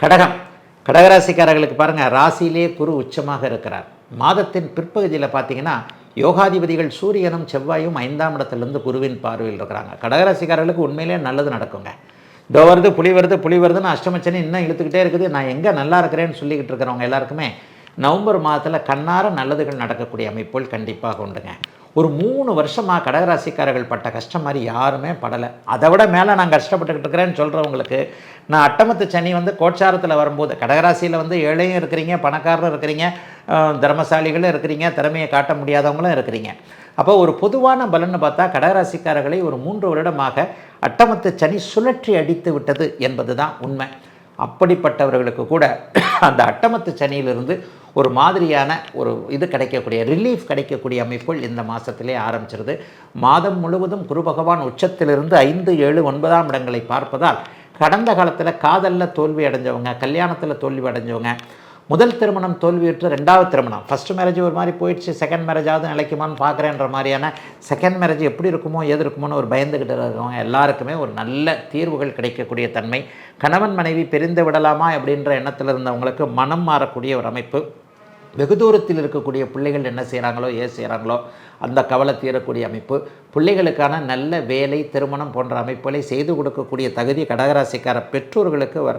கடகம். கடகராசிக்காரர்களுக்கு பாருங்கள் ராசியிலே குரு உச்சமாக இருக்கிறார். மாதத்தின் பிற்பகுதியில் பார்த்தீங்கன்னா யோகாதிபதிகள் சூரியனும் செவ்வாயும் ஐந்தாம் இடத்துலேருந்து குருவின் பார்வையில் இருக்கிறாங்க. கடகராசிக்காரர்களுக்கு உண்மையிலே நல்லது நடக்குங்க. இதோ வருது புலி வருது புலி வருதுன்னு அஷ்டமச்சனி இன்னும் இழுத்துக்கிட்டே இருக்குது. நான் எங்கே நல்லா இருக்கிறேன்னு சொல்லிக்கிட்டு இருக்கிறவங்க எல்லாருக்குமே நவம்பர் மாதத்தில் கண்ணார நல்லதுகள் நடக்கக்கூடிய அமைப்புகள் கண்டிப்பாக உண்டுங்க. ஒரு மூணு வருஷமாக கடகராசிக்காரர்கள் பட்ட கஷ்டம் மாதிரி யாருமே படலை. அதை விட மேலே நான் கஷ்டப்பட்டுக்கிட்டு இருக்கிறேன்னு சொல்கிறவங்களுக்கு நான் அட்டமத்து சனி வந்து கோச்சாரத்தில் வரும்போது கடகராசியில் வந்து ஏழையும் இருக்கிறீங்க பணக்காரரும் இருக்கிறீங்க தர்மசாலிகளும் இருக்கிறீங்க திறமையை காட்ட முடியாதவங்களும் இருக்கிறீங்க. அப்போ ஒரு பொதுவான பலன்னு பார்த்தா கடகராசிக்காரர்களை ஒரு மூன்று வருடமாக அட்டமத்து சனி சுழற்றி அடித்து விட்டது என்பது தான் உண்மை. அப்படிப்பட்டவர்களுக்கு கூட அந்த அட்டமத்து சனியிலிருந்து ஒரு மாதிரியான ஒரு இது கிடைக்கக்கூடிய ரிலீஃப் கிடைக்கக்கூடிய அமைப்புகள் இந்த மாதத்திலே ஆரம்பிச்சிருது. மாதம் முழுவதும் குரு பகவான் உச்சத்திலிருந்து ஐந்து ஏழு ஒன்பதாம் இடங்களை பார்ப்பதால் கடந்த காலத்தில் காதலில் தோல்வி அடைஞ்சவங்க கல்யாணத்தில் தோல்வி அடைஞ்சவங்க முதல் திருமணம் தோல்வியுற்று ரெண்டாவது திருமணம். ஃபஸ்ட்டு மேரேஜ் ஒரு மாதிரி போயிடுச்சு செகண்ட் மேரேஜாவது நிலைக்குமான்னு பார்க்குறேன்ற மாதிரியான செகண்ட் மேரேஜ் எப்படி இருக்குமோ ஏது இருக்குமோன்னு ஒரு பயந்துக்கிட்டு இருக்கவங்க எல்லாருக்குமே ஒரு நல்ல தீர்வுகள் கிடைக்கக்கூடிய தன்மை. கணவன் மனைவி பிரிந்து விடலாமா அப்படின்ற எண்ணத்தில் இருந்தவங்களுக்கு மனம் மாறக்கூடிய ஒரு அமைப்பு. வெகு தூரத்தில் இருக்கக்கூடிய பிள்ளைகள் என்ன செய்கிறாங்களோ ஏது செய்கிறாங்களோ அந்த கவலை தீரக்கூடிய அமைப்பு. பிள்ளைகளுக்கான நல்ல வேலை திருமணம் போன்ற அமைப்புகளை செய்து கொடுக்கக்கூடிய தகுதி கடகராசிக்கார பெற்றோர்களுக்கு வர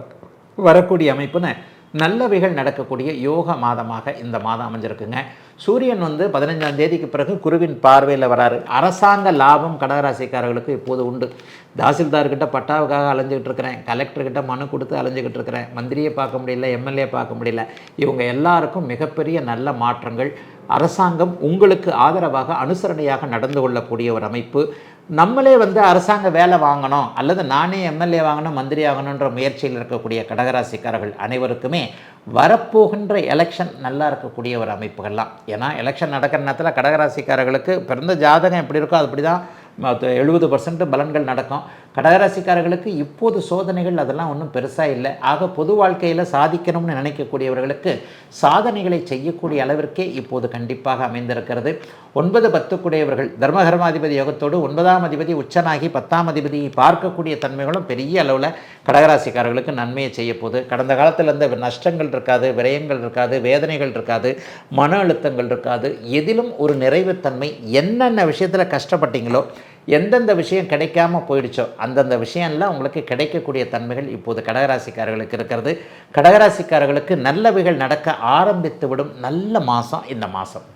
வரக்கூடிய அமைப்புன்னு நல்லவைகள் நடக்கக்கூடிய யோக மாதமாக இந்த மாதம் அமைஞ்சிருக்குங்க. சூரியன் வந்து பதினஞ்சாம் தேதிக்கு பிறகு குருவின் பார்வையில் வராரு. அரசாங்க லாபம் கடகராசிக்காரர்களுக்கு இப்போது உண்டு. தாசில்தார்கிட்ட பட்டாவுக்காக அலைஞ்சிக்கிட்டு இருக்கிறேன். கலெக்டர்கிட்ட மனு கொடுத்து அலைஞ்சிக்கிட்டு இருக்கிறேன். மந்திரியை பார்க்க முடியல எம்எல்ஏ பார்க்க முடியல. இவங்க எல்லாருக்கும் மிகப்பெரிய நல்ல மாற்றங்கள். அரசாங்கம் உங்களுக்கு ஆதரவாக அனுசரணையாக நடந்து கொள்ளக்கூடிய ஒரு அமைப்பு. நம்மளே வந்து அரசாங்க வேலை வாங்கணும். அல்லது நானே எம்எல்ஏ வாங்கணும் மந்திரி ஆகணுன்ற முயற்சியில் இருக்கக்கூடிய கடகராசிக்காரர்கள் அனைவருக்குமே வரப்போகின்ற எலெக்ஷன் நல்லா இருக்கக்கூடிய ஒரு அமைப்புகள்லாம். ஏன்னா எலெக்ஷன் நடக்கிற நேரத்தில் கடகராசிக்காரர்களுக்கு பிறந்த ஜாதகம் எப்படி இருக்கோ அது அப்படி தான் எழுபது பர்சன்ட் பலன்கள் நடக்கும். கடகராசிக்காரர்களுக்கு இப்போது சோதனைகள் அதெல்லாம் ஒன்றும் பெருசாக இல்லை. ஆக பொது வாழ்க்கையில் சாதிக்கணும்னு நினைக்கக்கூடியவர்களுக்கு சாதனைகளை செய்யக்கூடிய அளவிற்கே இப்போது கண்டிப்பாக அமைந்திருக்கிறது. ஒன்பது பத்துக்குடையவர்கள் தர்மகர்மாதிபதி யோகத்தோடு ஒன்பதாம் அதிபதி உச்சனாகி பத்தாம் அதிபதியை பார்க்கக்கூடிய தன்மைகளும் பெரிய அளவில் கடகராசிக்காரர்களுக்கு நன்மையை செய்ய போகுது. கடந்த காலத்தில் இருந்த நஷ்டங்கள் இருக்காது விரயங்கள் இருக்காது வேதனைகள் இருக்காது மன அழுத்தங்கள் இருக்காது. எதிலும் ஒரு நிறைவுத்தன்மை என்னென்ன விஷயத்தில் கஷ்டப்பட்டீங்களோ எந்தெந்த விஷயம் கிடைக்காம போயிடுச்சோ அந்தந்த விஷயம்லாம் உங்களுக்கு கிடைக்கக்கூடிய தன்மைகள் இப்போது கடகராசிக்காரர்களுக்கு இருக்கிறது. கடகராசிக்காரர்களுக்கு நல்லவைகள் நடக்க ஆரம்பித்து விடும் நல்ல மாதம் இந்த மாதம்